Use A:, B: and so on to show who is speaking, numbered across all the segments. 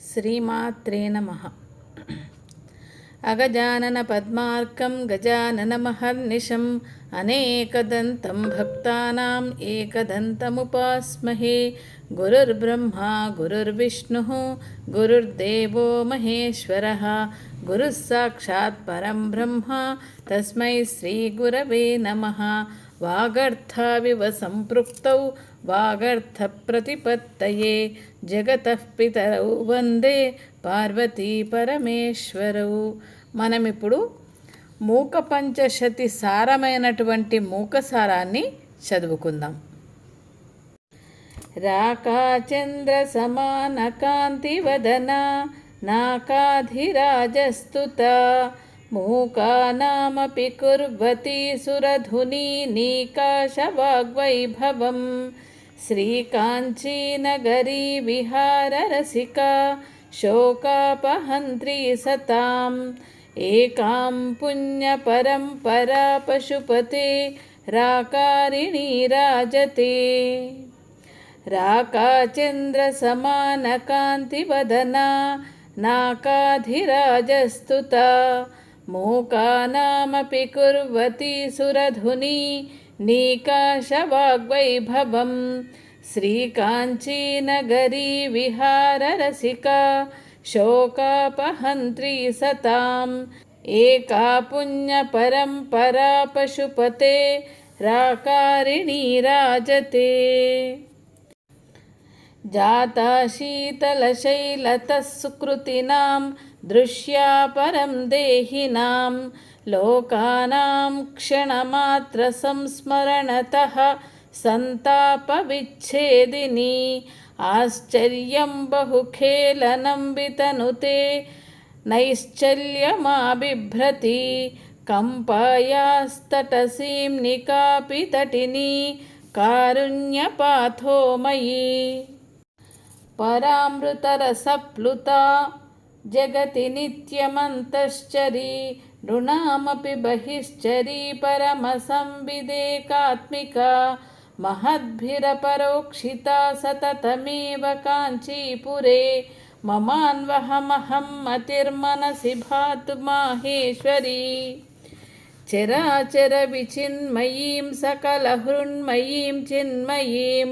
A: శ్రీమాత్రే నమ. అగజానన పద్మార్కం గజాననమహర్నిశం అనేకదంతం భక్తానాం ఏకదంతముపాస్మహే. గురుర్బ్రహ్మా గురుర్విష్ణు గురుర్దేవో మహేశ్వర. గురుస్సాక్షాత్ పరం బ్రహ్మ తస్మై శ్రీగురవే నమ. వాగర్థావివ సంపృక్తౌ వాగర్థప్రతిపత్తయే జగతః పితరౌ వందే పార్వతీ పరమేశ్వరౌ మనమిప్పుడు మూక పంచశతి సారమైనటువంటి మూకసారాన్ని చదువుకుందాం. రాకాచంద్ర సమాన కాంతివదన నాకాధిరాజస్తుత మూకానామపి కుర్వతి సురధుని నీకాశవాగ్వైభవం श्रीकाञ्चीनगरी विहाररसिका शोकापहन्त्री सताम् एकां पुण्यपरम्परा पशुपते राकारिणी राजते। राकाचन्द्रसमानकान्तिवदना नाकाधिराजस्तुता। मूकानामपि कुर्वती सुरधुनी नीकाशवाग्वैभवं श्रीकाञ्चीनगरीविहाररसिका शोकापहन्त्री सताम्। एका पुण्यपरम्परा पशुपते राकारिणी राजते। जाता शीतलशैलतः शीतलशैलतसुकृतीनां దృశ్యా పరం దేహినాం లోకానాం క్షణమాత్ర సంస్మరణత సంతాపవిచ్ఛేదిని. ఆశ్చర్యం బహుఖేలనం వితనుతే నైశ్చల్యమాబిభ్రతి కంపాయాస్తటసీం నికాపి తటిని కారుణ్యపాథో పరామృతరసప్లుత जगति नित्यमन्तश्चरी नृणामपि बहिश्चरी परमसंविदेकात्मिका महद्भिरपरोक्षिता सततमेव काञ्चीपुरे ममान्वहमहं मतिर्मनसि भातु माहेश्वरी चराचरविचिन्मयीं सकलहृन्मयीं चिन्मयीं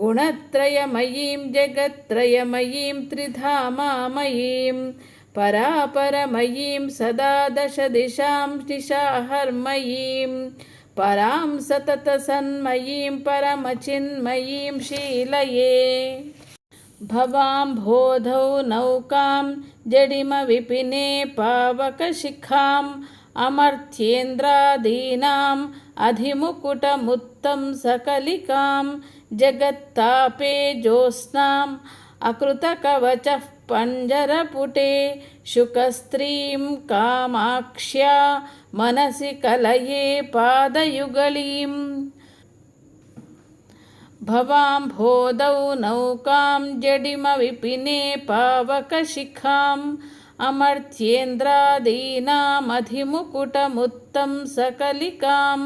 A: गुणत्रयमयीं जगत्त्रयमयीं त्रिधामामयीं परापरमयीं सदा दशदिशां दिशाहर्मयीं परां सततसन्मयीं परमचिन्मयीं शीलये भवाम्भोधौ नौकां जडिमविपिने पावकशिखाम् अमर्थ्येन्द्रादीनाम् अधिमुकुटमुत्तं सकलिकां जगत्तापे ज्योत्स्नाम् अकृतकवचः पञ्जरपुटे शुकस्त्रीं कामाक्ष्या मनसि कलये पादयुगलीम् भवाम्भोदौ नौकां जडिमविपिने पावकशिखाम् अमर्त्येन्द्रादीनामधिमुकुटमुत्तं सकलिकां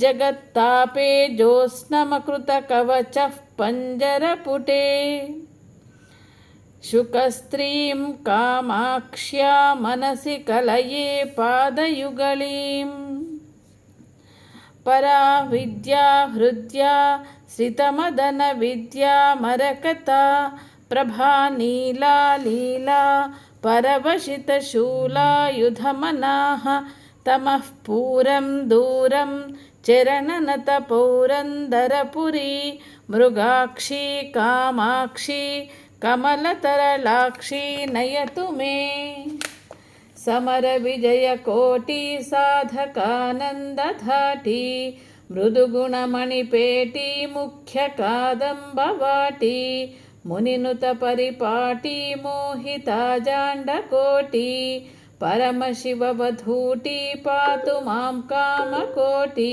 A: जगत्तापे ज्योत्स्नमकृतकवचः पञ्जरपुटे शुकस्त्रीं कामाक्ष्या मनसि कलये पादयुगलीम् परा विद्या हृद्या श्रितमदनविद्या मरकता प्रभा नीला लीला परवशितशूलायुधमनाः तमः पूरं दूरं చరణనత పౌరందరపురి మృగాక్షి కామాక్షి కమలతరలాక్షి నయతు మే సమర విజయ కోటి సాధకానందధాటి మృదుగుణమణిపేటి ముఖ్య కాదంబవాటి మునినుత పరిపాటి మోహిత జాండకోటి పరమశివవధూటి పాతు మాం కామకోటి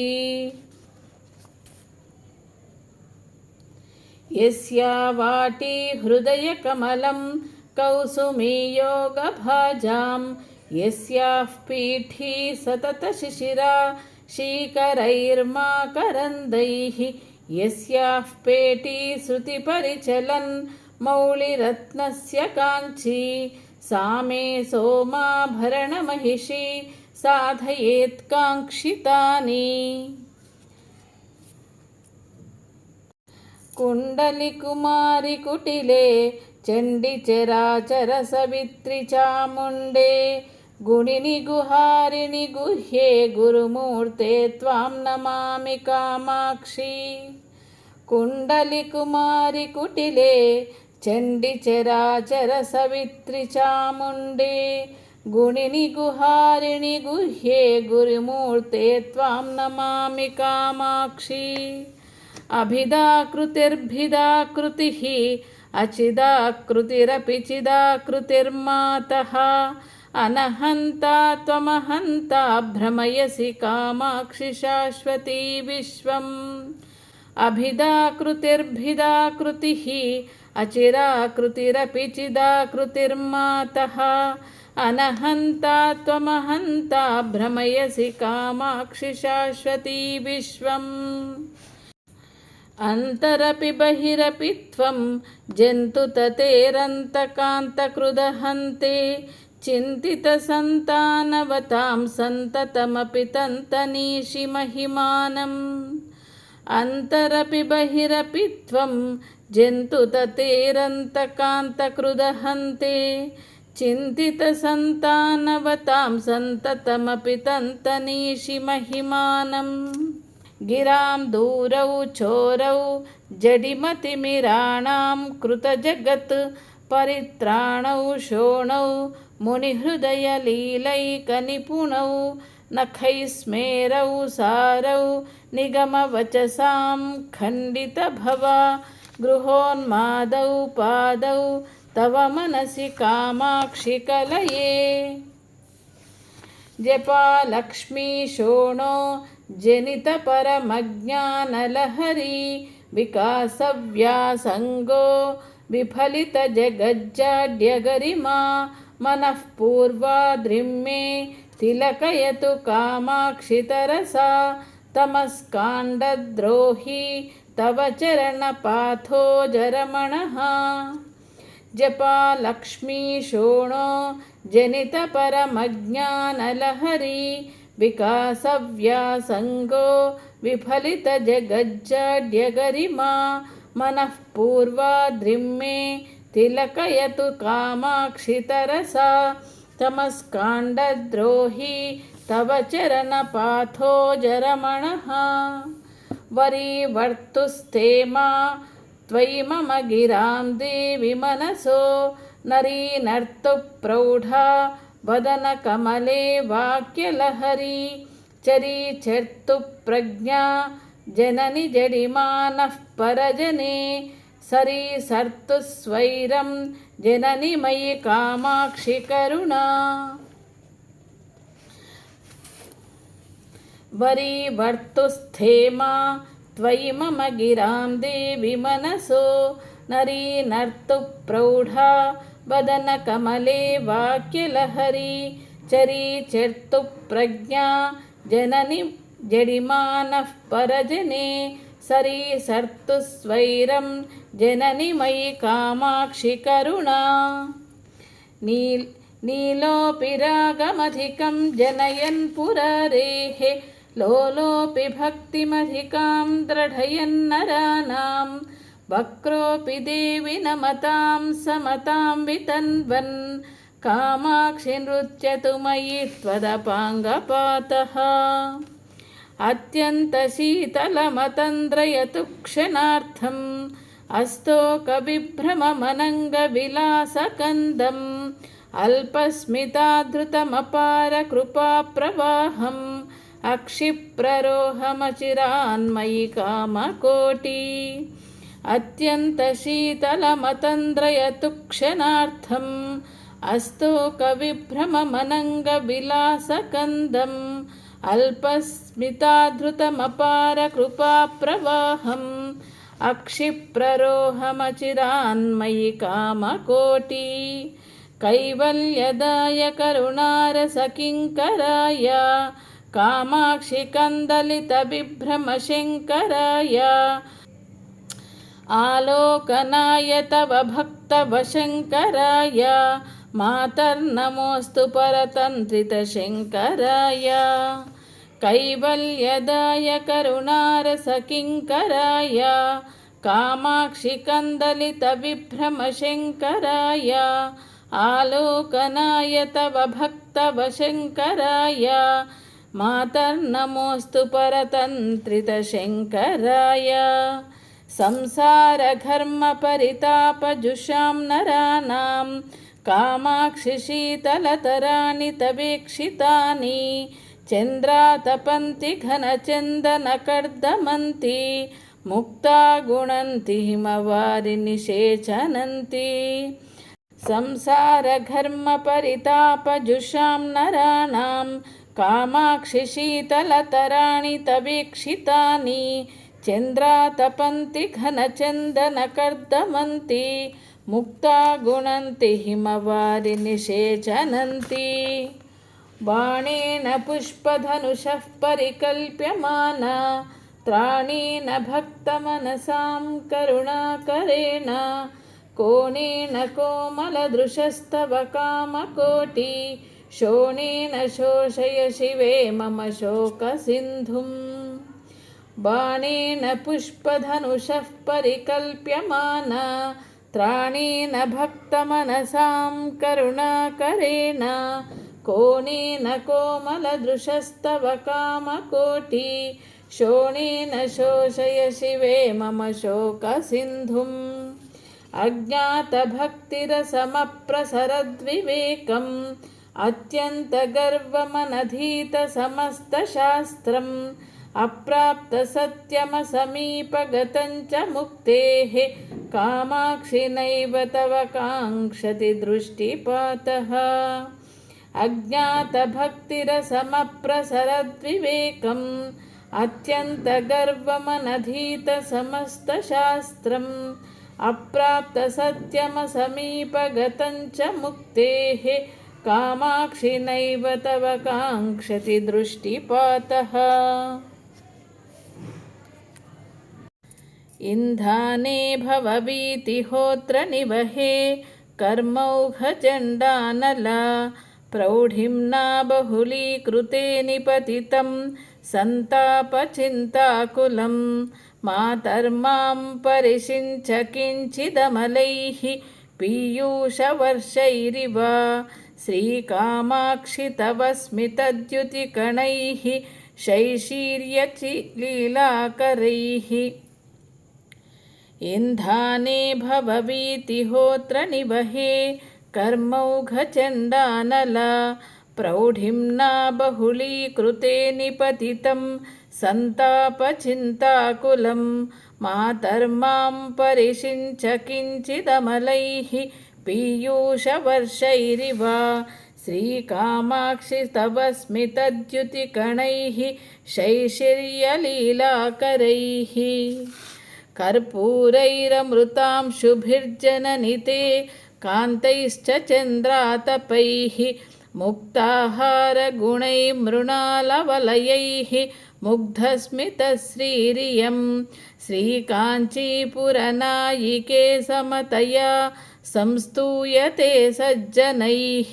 A: యస్యా వాటి హృదయకమలం कौसुमीयोगभाजां यस्याः पीठी सततशिशिरा शीकरैर्माकरन्दैः यस्याः पेटी श्रुतिपरिचलन् मौलिरत्नस्य काञ्ची सा मे सोमाभरणमहिषी साधयेत्काङ्क्षितानि कुण्डलिकुमारि कुटिले चण्डिचराचरसवित्रि चामुण्डे गुणिनि गुहारिणि गुह्ये गुरुमूर्ते त्वां नमामि कामाक्षि कुण्डलिकुमारि చండి చరాచర సవిత్రి చాముండి గుణిని గుహారిణి గుహ్యే గురుమూర్తే త్వాం నమామి కామాక్షి. అభిదాకృతిర్భిదాకృతి అచిదాకృతిరపి చిదాకృతిర్మాత అనహంత త్వమహంత భ్రమయసి కామాక్షి శాశ్వతీ విశ్వం. అభిదాకృతిర్భిదాకృతి चिदाकृतिर्मातः अनहन्ता त्वमहन्ता भ्रमयसि कामाक्षि शाश्वती विश्वम् अन्तरपि बहिरपि त्वं जन्तुततेरन्तकान्तकृदहन्ते चिन्तितसन्तानवतां सन्ततमपि तन्तनीषि महिमानम् अन्तरपि बहिरपि त्वं जन्तुततेरन्तकान्तकृदहन्ते चिन्तितसन्तानवतां सन्ततमपि तन्तनीषि महिमानम् गिरां दूरौ चोरौ जडिमतिमिराणां कृतजगत् परित्राणौ शोणौ मुनिहृदयलीलैकनिपुणौ नखैस्मेरौ सारौ निगमवचसां खण्डितभवा गृहोन्मादौ पादौ तव मनसि कामाक्षि कलये जपालक्ष्मी शोणो जनितपरमज्ञानलहरी विकासव्यासङ्गो विफलितजगज्जाड्यगरिमा मनः पूर्वाद्रिम्मे तिलकयतु कामाक्षितरसा तमस्काण्डद्रोही तव चरणपाथो जरमणः। जपालक्ष्मी शोणो जनितपरमज्ञानलहरी विकासव्यासङ्गो विफलितजगज्जाड्यगरिमा मनः पूर्वाद्रिम्मे तिलकयतु कामाक्षितरसा। तमस्काण्डद्रोही तव चरणपाथो जरमणः। वरीवर्तुस्ते मा त्वयि मम गिरां देवि मनसो नरीनर्तु प्रौढा वदनकमले वाक्यलहरी चरीचर्तु प्रज्ञा जननि जडिमानः परजने सरीसर्तु स्वैरं जननि मयि कामाक्षि करुणा वरीवर्तुस्थेमा त्वयि मम गिरां देवि मनसो नरीनर्तु प्रौढा वदनकमले वाक्यलहरी चरीचर्तु प्रज्ञा जननि जडिमानः परजने सरीसर्तु स्वैरं जननि मयि कामाक्षि करुणा नील् नीलोऽपि रागमधिकं जनयन् पुररेः लोलोऽपि भक्तिमधिकां दृढयन्नराणां वक्रोऽपि देवि नमतां समतां वितन्वन् कामाक्षि नृत्यतु मयि त्वदपाङ्गपातः अत्यन्तशीतलमतन्द्रयतु क्षणार्थम् अस्तोकविभ्रममनङ्गविलासकन्दम् अल्पस्मिताधृतमपारकृपाप्रवाहम् अक्षिप्ररोहमचिरान्मयि कामकोटि अत्यन्तशीतलमतन्द्रयतु क्षणार्थम् अस्तोकविभ्रममनङ्गविलासकन्दम् अल्पस्मिताधृतमपारकृपाप्रवाहम् अक्षिप्ररोहमचिरान्मयि कामकोटि कैवल्यदाय करुणारसकिङ्कराय कामाक्षि कन्दलितबिभ्रमशङ्कराय आलोकनाय तव भक्तवशङ्कराय मातर्नमोऽस्तु परतन्त्रितशङ्कराय कैवल्यदाय करुणारसकिङ्कराय कामाक्षि कन्दलितविभ्रमशङ्कराय आलोकनाय तव भक्तवशङ्कराय मातर्नमोऽस्तु परतन्त्रितशङ्कराय संसारघर्मपरितापजुषां नराणां कामाक्षि शीतलतराणि तवेक्षितानि चन्द्रातपन्ति घनचन्दनकर्दमन्ति मुक्ता गुणन्ति हिमवारिनिषेचनन्ति संसारघर्मपरितापजुषां नराणां कामाक्षि शीतलतराणि तवीक्षितानि चन्द्रातपन्ति घनचन्दनकर्दमन्ति मुक्ता गुणन्ति हिमवारिनिषेचनन्ति बाणेन पुष्पधनुषः परिकल्प्यमाना त्राणेन भक्तमनसां करुणाकरेण कोणेन कोमलदृशस्तव कामकोटि शोणेन शोषय शिवे मम शोकसिन्धुम्। बाणेन पुष्पधनुषः परिकल्प्यमाना त्राणेन भक्तमनसां करुणाकरेण। कोणेन कोमलदृशस्तव कामकोटि शोणेन शोषय शिवे मम शोकसिन्धुम्। अज्ञातभक्तिरसमप्रसरद्विवेकम् अत्यन्तगर्वमनधीतसमस्तशास्त्रम् अप्राप्तसत्यमसमीपगतं च मुक्तेः कामाक्षि नैव तव काङ्क्षति दृष्टिपातः। अज्ञातभक्तिरसमप्रसरद्विवेकम् अत्यन्तगर्वमनधीतसमस्तशास्त्रम् अप्राप्तसत्यमसमीपगतं च मुक्तेः कामाक्षि नैव तव काङ्क्षति दृष्टिपातः इन्धाने भववीतिहोत्र निवहे कर्मौघचण्डानला प्रौढिम्ना बहुलीकृते निपतितं सन्तापचिन्ताकुलं मातर्मां परिषिञ्च किञ्चिदमलैः पीयूषवर्षैरिव श्रीकामाक्षि तव स्मितद्युतिकणैः शैशीर्यचिलीलाकरैः इन्धाने भववीतिहोत्र निवहे कर्मौघचण्डानला प्रौढिम्ना बहुलीकृते निपतितं सन्तापचिन्ताकुलं मातर्मां परिषिञ्च किञ्चिदमलैः पीयूषवर्षैरिव श्रीकामाक्षि तव स्मितद्युतिकणैः शैशिर्यलीलाकरैः कर्पूरैरमृतां शुभिर्जननिते कान्तैश्च चन्द्रातपैः मुक्ताहारगुणैर्मृणालवलयैः मुग्धस्मितश्रीरियं श्रीकाञ्चीपुरनायिके समतया संस्तूयते सज्जनैः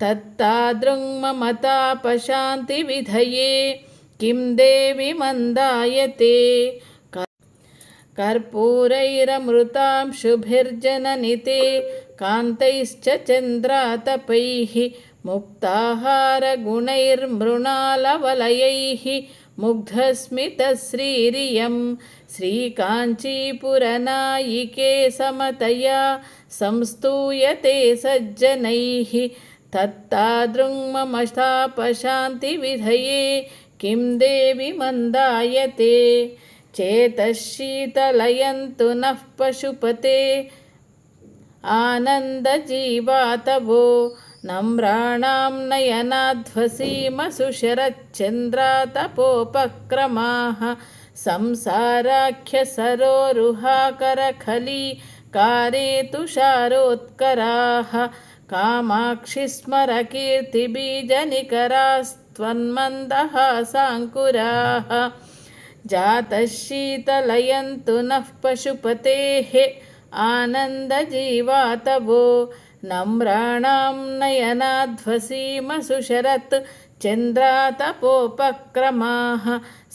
A: तत्तादृङ्ममतापशान्तिविधये किं देवि मन्दायते कर्पूरैरमृतां शुभिर्जननिते कान्तैश्च चन्द्रातपैः मुक्ताहारगुणैर्मृणालवलयैः मुग्धस्मितश्रीरियं श्रीकाञ्चीपुरनायिके समतया संस्तूयते सज्जनैः तत्तादृङ्ममतापशान्तिविधये किं देवि मन्दायते चेतशीतलयन्तु नः पशुपते आनन्दजीवातवो नम्राणां नयनाध्वसीमसुशरच्चन्द्रातपोपक्रमाः संसाराख्यसरोरुहाकरखलीकारे तुषारोत्कराः कामाक्षि स्मरकीर्तिबीजनिकरास्त्वन्मन्दहासाङ्कुराः जातः शीतलयन्तु नः पशुपतेः आनन्दजीवातवो नम्राणां नयनाध्वसीमसुशरत् चन्द्रातपोपक्रमाः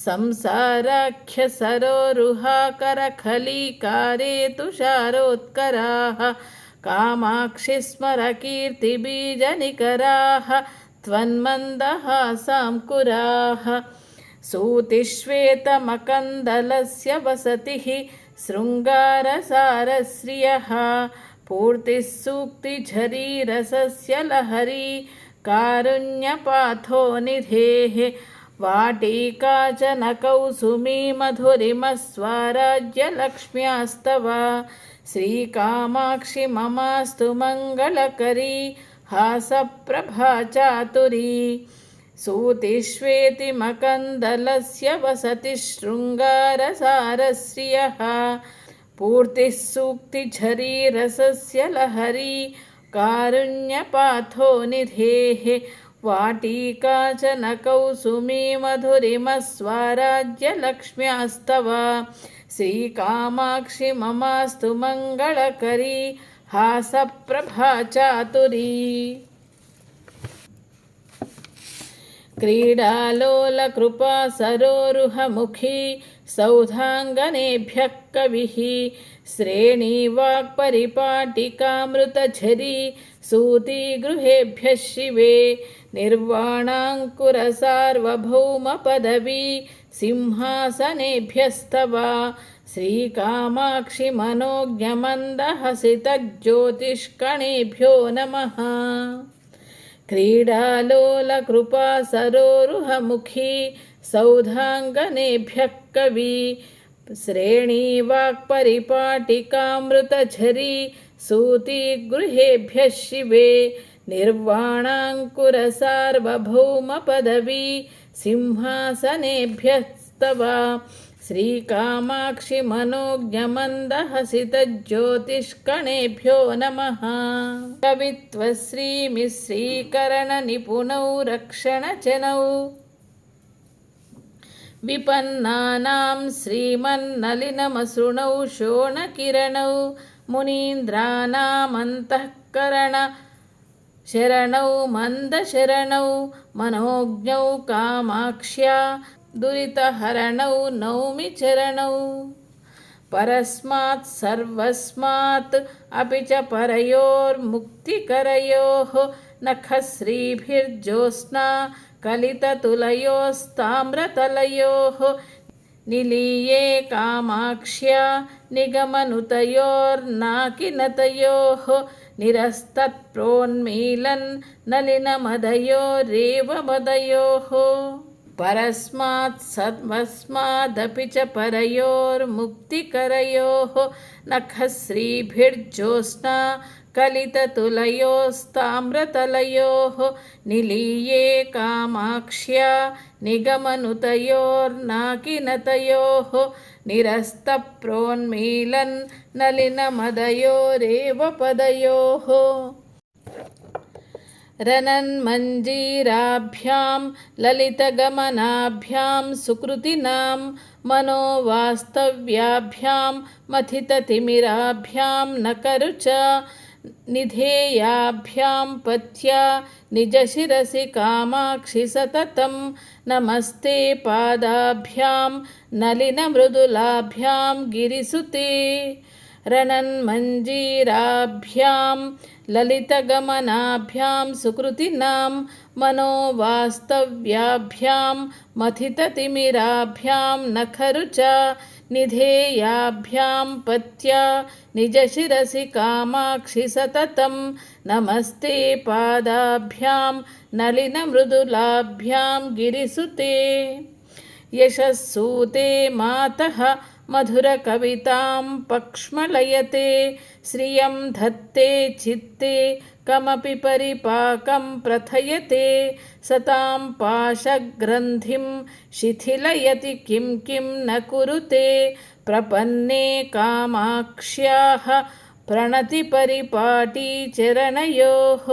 A: संसाराख्यसरोरुहाकरखलीकारे तुषारोत्कराः कामाक्षि स्मरकीर्तिबीजनिकराः त्वन्मन्दहासाङ्कुराः सूतिश्वेतमकन्दलस्य वसतिः शृङ्गारसारश्रियः पूर्तिः सूक्तिझरीरसस्य लहरी कारुण्यपाथो निधेः वाटीका च न कौसुमी मधुरिमस्वाराज्यलक्ष्म्यास्तव श्रीकामाक्षि ममास्तु मङ्गलकरी हासप्रभा चातुरी सूतिष्वेति मकन्दलस्य वसति शृङ्गारसारश्रियः पूर्तिः सूक्तिझरीरसस्य लहरी कारुण्यपाथो निधेः वाटीका च न कौसुमी मधुरिमस्वाराज्यलक्ष्म्यास्तव श्रीकामाक्षि ममास्तु मङ्गलकरी हासप्रभा चातुरी क्रीडालोलकृपा सरोरुहमुखी सौधाङ्गनेभ्यः कविः श्रेणीवाक्परिपाटिकामृतझरी सूतिगृहेभ्यः शिवे निर्वाणाङ्कुरसार्वभौमपदवी सिंहासनेभ्यस्तव श्रीकामाक्षि मनोज्ञमन्दहसितज्योतिष्कणेभ्यो नमः क्रीडालोलकृपा सरोरुहमुखी सौधाङ्गनेभ्यः कवि श्रेणीवाक्परिपाटिकामृतझरी सूतिगृहेभ्यः शिवे निर्वाणाङ्कुरसार्वभौमपदवी सिंहासनेभ्यस्तव श्रीकामाक्षि मनोज्ञमन्दहसितज्योतिष्कणेभ्यो नमः कवित्वश्रीमिश्रीकरणनिपुणौ रक्षणचनौ विपन्नानां श्रीमन्नलिनमसृणौ शोणकिरणौ मुनीन्द्राणामन्तःकरण शरणौ मन्दशरणौ मनोज्ञौ कामाक्ष्या दुरितहरणौ नौमि चरणौ परस्मात् सर्वस्मात् अपि च परयोर्मुक्तिकरयोः नखश्रीभिर्ज्योत्स्ना कलिततुलयोस्ताम्रतलयोः निलीये कामाक्ष्या निगमनुतयोर्नाकिनतयोः निरस्तत्प्रोन्मीलन् नलिनमदयोरेव मदयोः परस्मात् सर्वस्मादपि च परयोर्मुक्तिकरयोः नखश्रीभिर्ज्योत्स्ना कलिततुलयोस्ताम्रतलयोः निलीये कामाक्ष्या निगमनुतयोर्नाकिनतयोः निरस्तप्रोन्मीलन् नलिनमदयोरेव पदयोः रनन्मञ्जीराभ्यां ललितगमनाभ्यां सुकृतिनां मनोवास्तव्याभ्यां मथिततिमिराभ्यां नकरुच निधेयाभ्यां पथ्या निजशिरसि कामाक्षि सततं नमस्ते पादाभ्यां नलिनमृदुलाभ्यां गिरिसुते रनन्मञ्जीराभ्यां ललितगमनाभ्यां सुकृतिनां मनोवास्तव्याभ्यां मथिततिमिराभ्यां नखरुच నిధేయాభ్యాం పత్యా నిజశిరసి కామాక్షి సతతం నమస్తే పాదాభ్యాం నలినమృదులాభ్యాం గిరిసుతే యశస్సూతే మాతః मधुरकवितां पक्ष्मलयते, श्रियं धत्ते, चित्ते, कमपि परिपाकं प्रथयते, सतां पाशग्रन्थिं शिथिलयति किं किं न कुरुते, प्रपन्ने कामाक्ष्याः प्रणतिपरिपाटीचरणयोः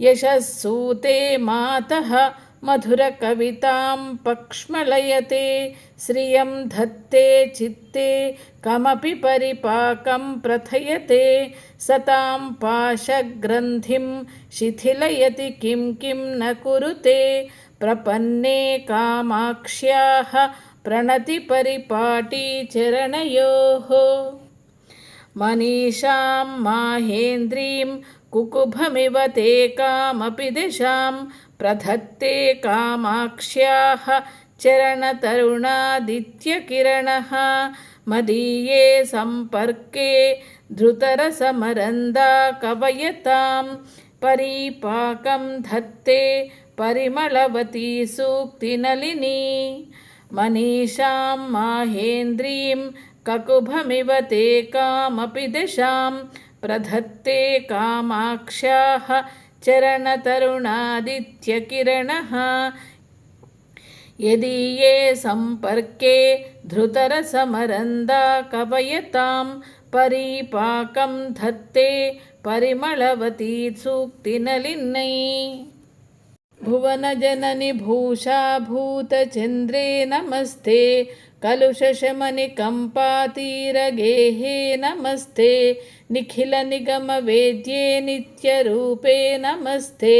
A: यशस्सूते मातः मधुरकवितां पक्ष्मलयते, श्रियं धत्ते, चित्ते, कमपि परिपाकं प्रथयते, सतां पाशग्रन्थिं शिथिलयति किं किं न कुरुते, प्रपन्ने कामाक्ष्याः प्रणतिपरिपाटी चरणयोः। मनीषां, माहेन्द्रीं, कुकुभमिव ते कामपि दिशां प्रधत्ते कामाक्ष्याः चरणतरुणादित्यकिरणः मदीये सम्पर्के धृतरसमरन्दा कवयतां परीपाकं धत्ते परिमलवती सूक्तिनलिनी। मनीषां माहेन्द्रीं ककुभमिव ते कामपि दिशां प्रधत्ते कामाक्ष्याः चरणतरुणादित्यकिरणः यदीये सम्पर्के धृतरसमरन्दा कवयतां परीपाकं धत्ते परिमलवती सूक्तिनलिन्नै भुवनजननि भूषा भूतचन्द्रे नमस्ते कलुषशमनिकम्पातीरगेहे नमस्ते निखिलनिगमवेद्ये नित्यरूपे नमस्ते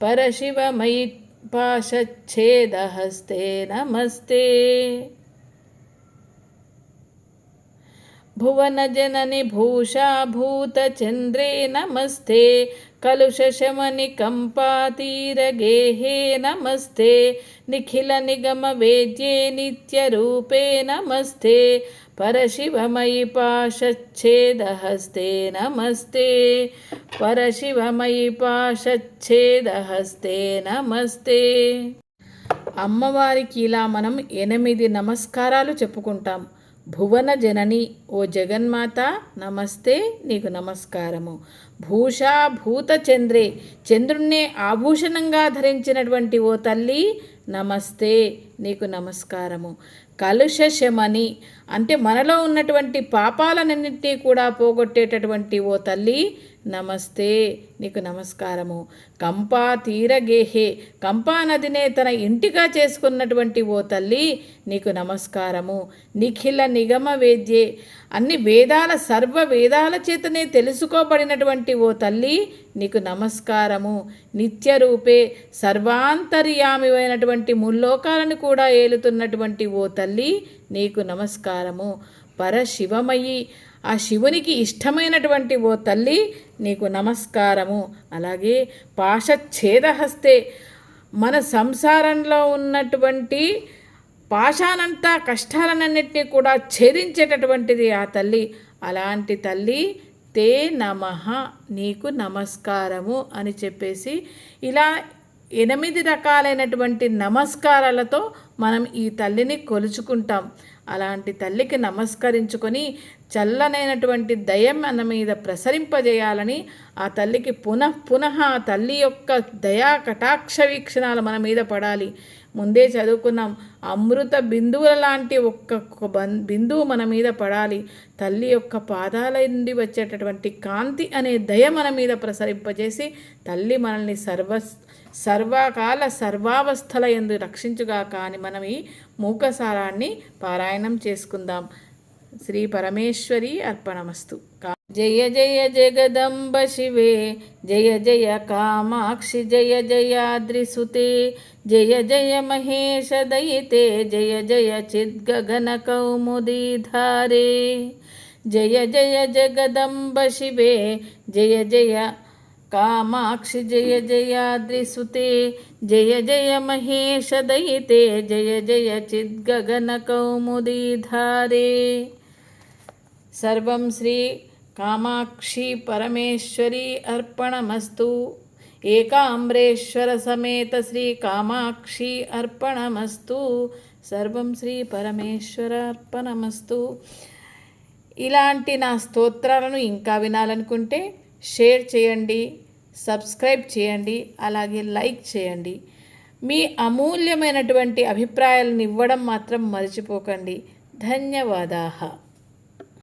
A: परशिवमयि पाशच्छेदहस्ते नमस्ते भुवनजननि भूषा भूतचन्द्रे नमस्ते कलुषशमनिकम्पातीरगेहे नमस्ते निखिलनिगमवेद्ये नित्यरूपे नमस्ते परशिवमयि पाशच्छेदहस्ते नमस्ते परशिवमयి పాశచ్ఛేదహస్తే నమస్తే అమ్మవారికి ఇలా మనం ఎనిమిది నమస్కారాలు చెప్పుకుంటాం భువన జనని ఓ జగన్మాత నమస్తే నీకు నమస్కారము భూషా భూత చంద్రే చంద్రుణ్ణే ఆభూషణంగా ధరించినటువంటి ఓ తల్లి నమస్తే నీకు నమస్కారము. కలుష శమని అంటే మనలో ఉన్నటువంటి పాపాలన్నింటినీ కూడా పోగొట్టేటటువంటి ఓ తల్లి నమస్తే నీకు నమస్కారము. కంపా తీరగేహే కంపా నదినే తన ఇంటిగా చేసుకున్నటువంటి ఓ తల్లి నీకు నమస్కారము. నిఖిల నిగమ వేద్యే అన్ని వేదాల సర్వ వేదాల చేతనే తెలుసుకోబడినటువంటి ఓ తల్లి నీకు నమస్కారము. నిత్యరూపే సర్వాంతర్యామి అయినటువంటి ముల్లోకాలను కూడా ఏలుతున్నటువంటి ఓ తల్లి నీకు నమస్కారము. పరశివమయి ఆ శివునికి ఇష్టమైనటువంటి ఓ తల్లి నీకు నమస్కారము. అలాగే పాశఛేదహస్తే మన సంసారంలో ఉన్నటువంటి పాషానంతా కష్టాలన్నింటినీ కూడా ఛేదించేటటువంటిది ఆ తల్లి. అలాంటి తల్లి తే నమ నీకు నమస్కారము అని చెప్పేసి ఇలా ఎనిమిది రకాలైనటువంటి నమస్కారాలతో మనం ఈ తల్లిని కొలుచుకుంటాం. అలాంటి తల్లికి నమస్కరించుకొని చల్లనైనటువంటి దయం మన మీద ప్రసరింపజేయాలని ఆ తల్లికి పునః పునః ఆ తల్లి యొక్క దయా కటాక్ష వీక్షణాలు మన మీద పడాలి. ముందే చదువుకున్నాం. అమృత బిందువుల లాంటి ఒక్క బిందువు మన మీద పడాలి. తల్లి యొక్క పాదాల నుండి వచ్చేటటువంటి కాంతి అనే దయ మన మీద ప్రసరింపజేసి తల్లి మనల్ని సర్వ సర్వకాల సర్వావస్థల ఎందు రక్షించుగాక అని మనం ఈ మూకసారాన్ని పారాయణం చేసుకుందాం. శ్రీ పరమేశ్వరి అర్పణమస్తు. జయ జయ జగదంబ శివే జయ జయ కామాక్షి జయ జయాద్రిసుతే జయ జయ మహేష దయితే జయ జయ చిద్గగన కౌముదీధారే. జయ జయ జగదంబ శివే జయ జయ కామాక్షి జయ జయాద్రిసుతే జయ జయ మహేష దయితే జయ జయ చిద్గగన కౌముదీధారే. సర్వం శ్రీ కామాక్షి పరమేశ్వరి అర్పణమస్తు. ఏకామ్రేశ్వర సమేత శ్రీ కామాక్షి అర్పణమస్తు. సర్వం శ్రీ పరమేశ్వర అర్పణమస్తు. ఇలాంటి నా స్తోత్రాలను ఇంకా వినాలనుకుంటే షేర్ చేయండి సబ్స్క్రైబ్ చేయండి అలాగే లైక్ చేయండి. మీ అమూల్యమైనటువంటి అభిప్రాయాలను ఇవ్వడం మాత్రం మర్చిపోకండి. ధన్యవాదాహ